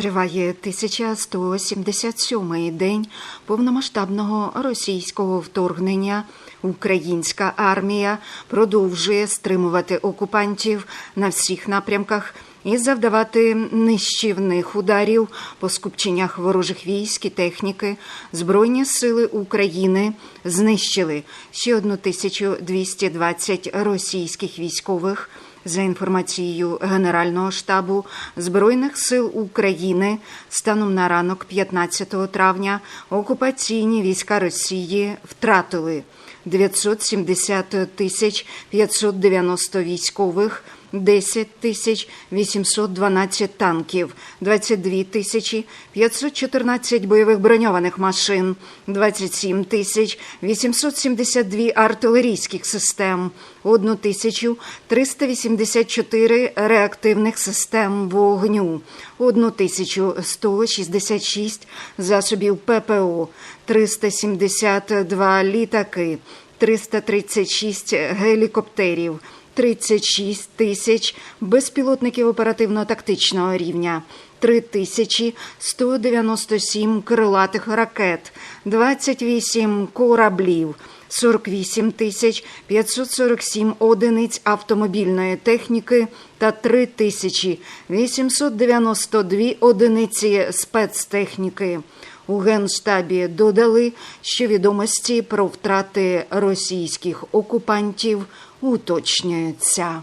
Триває 1177-й день повномасштабного російського вторгнення. Українська армія продовжує стримувати окупантів на всіх напрямках і завдавати нищівних ударів по скупченнях ворожих військ і техніки. Збройні сили України знищили ще 1220 російських військових. За інформацією Генерального штабу Збройних сил України, станом на ранок 15 травня окупаційні війська Росії втратили 970 тисяч 590 військових, 10 тисяч 812 танків, 22 тисячі 514 бойових броньованих машин, 27 тисяч 872 артилерійських систем, 1 тисячу 384 реактивних систем вогню, 1 тисячу 166 засобів ППО, 372 літаки, 336 гелікоптерів, 36 тисяч безпілотників оперативно-тактичного рівня, 3197 крилатих ракет, 28 кораблів, 48 тисяч 547 одиниць автомобільної техніки та 3 тисячі 892 одиниці спецтехніки. У Генштабі додали, що відомості про втрати російських окупантів уточнюються.